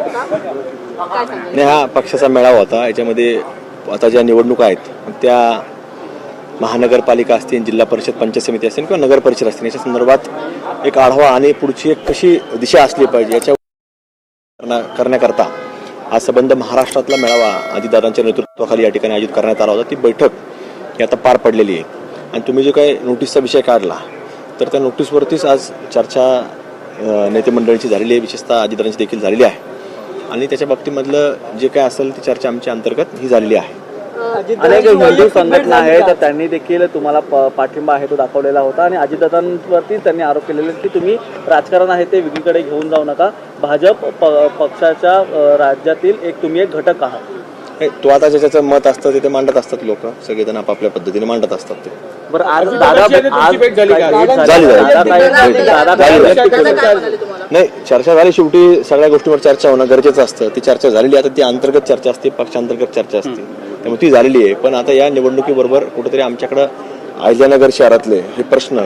नाही आणि हा पक्षाचा मेळावा होता. याच्यामध्ये आता ज्या निवडणुका आहेत त्या महानगरपालिका असतील जिल्हा परिषद पंचायत समिती असतील किंवा नगर परिषद असतील याच्या संदर्भात एक आढावा आणि पुढची एक कशी दिशा असली पाहिजे याच्या करण्या- करण्याकरता हा संबंध महाराष्ट्रातला मेळावा अजितदादांच्या नेतृत्वाखाली या ठिकाणी आयोजित करण्यात आला होता. ती बैठक ही आता पार पडलेली आहे. आणि तुम्ही जो काही नोटीसचा विषय काढला तर त्या नोटीसवरतीच आज चर्चा नेते मंडळीची झालेली आहे. विशेषतः आदिदारांची देखील झालेली आहे. आणि त्याच्या बाबतीमधलं जे काय असेल ती चर्चा आमच्या अंतर्गत ही झालेली आहे. अनेक हिंदू संघटना आहेत तर त्यांनी देखील तुम्हाला पाठिंबा आहे तो दाखवलेला होता आणि अजितदादांवरती त्यांनी आरोप केलेले की तुम्ही राजकारण आहे ते वेगळीकडे घेऊन जाऊ नका. भाजप पक्षाच्या राज्यातील एक तुम्ही एक घटक आहात. हे, तो आता ज्याचं मत असतं ते ते मांडत असतात लोक. सगळेजण आपापल्या पद्धतीने मांडत असतात ते. बरं आज दादा आज झाली, नाही चर्चा झाली शेवटी सगळ्या गोष्टींवर चर्चा होणं गरजेचं असतं. ती चर्चा झालेली आहे. आता ती अंतर्गत चर्चा असते पक्षांतर्गत चर्चा असते. त्यामुळे ती झालेली आहे. पण आता या निवडणुकीबरोबर कुठेतरी आमच्याकडं अहिल्यानगर शहरातले हे प्रश्न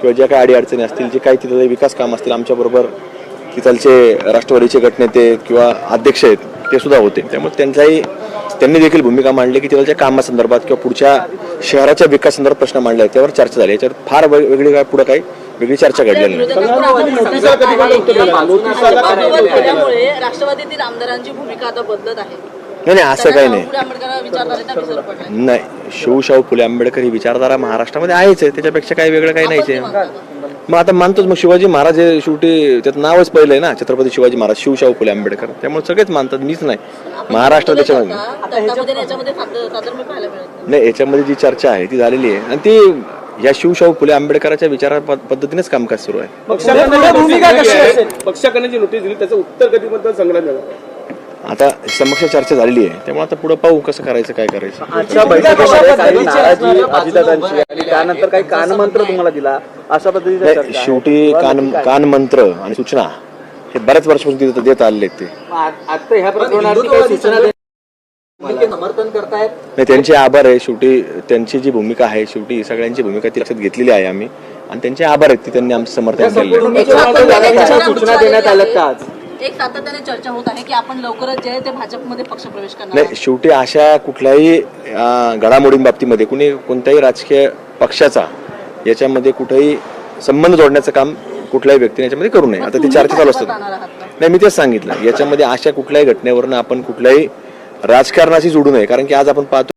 किंवा ज्या काही अडीअडचणी असतील जे काही तिथले विकास काम असतील आमच्याबरोबर तिथलचे राष्ट्रवादीचे गटनेते किंवा अध्यक्ष आहेत ते सुद्धा होते. त्यामुळे त्यांचाही त्यांनी देखील भूमिका मांडली की तिथलच्या कामासंदर्भात किंवा पुढच्या शहराच्या विकास संदर्भात प्रश्न मांडले आहेत. त्यावर चर्चा झाली याच्यावर फार वेग- वेगळी काय पुढे काही वेगळी चर्चा घडलेली नाही. राष्ट्रवादीतील आमदारांची भूमिका आता बदलत आहे. नाही नाही असं काही नाही. नाही शिवशाहू फुले आंबेडकर ही विचारधारा महाराष्ट्रामध्ये आहेच आहे त्याच्यापेक्षा काही वेगळं काही नाहीच आहे. मानता मग आता मानतोच मग शिवाजी महाराज हे शेवटी त्याचं नावच पहिलं आहे ना छत्रपती शिवाजी महाराज शिवशाहू फुले आंबेडकर. त्यामुळे सगळेच मानतात मीच नाही. महाराष्ट्र त्याच्यामध्ये. नाही. याच्यामध्ये जी चर्चा आहे ती झालेली आहे. आणि ती या शिवशाहू फुले आंबेडकरांच्या विचारा पद्धतीनेच कामकाज सुरू आहे. पक्षाकडे जी नोटीस दिली त्याचं उत्तर कधीबद्दल मिळाला आता समक्ष चर्चा झालेली आहे. त्यामुळे आता पुढे पाहू कसं करायचं काय करायचं. त्यानंतर काही कानमंत्र तुम्हाला दिला. अशा आहे. शेवटी कान कान मंत्र आणि सूचना हे बऱ्याच वर्षापासून देत देत आलेले ते. नाही त्यांचे आभार आहे. शेवटी त्यांची जी भूमिका आहे शेवटी सगळ्यांची भूमिका ती लक्षात घेतलेली आहे आम्ही. आणि त्यांचे आभार आहेत की त्यांनी आमचं समर्थन सातत्याने सूचना देण्यात आल्यात का आज? एक सातत्याने चर्चा होत आहे की आपण लवकरच जे ते भाजपमध्ये पक्ष प्रवेश करणार नाही. शेवटी अशा कुठल्याही घडामोडींबाबतीमध्ये कुणी कोणत्याही राजकीय पक्षाचा याच्यामध्ये कुठेही संबंध जोडण्याचं काम कुठल्याही व्यक्तीने याच्यामध्ये करू नये आता ती चर्चा चालू असतात? नाही मी तेच सांगितलं याच्यामध्ये अशा कुठल्याही घटनेवरनं आपण कुठल्याही राजकारणाशी जोडू नये कारण की आज आपण पाहतो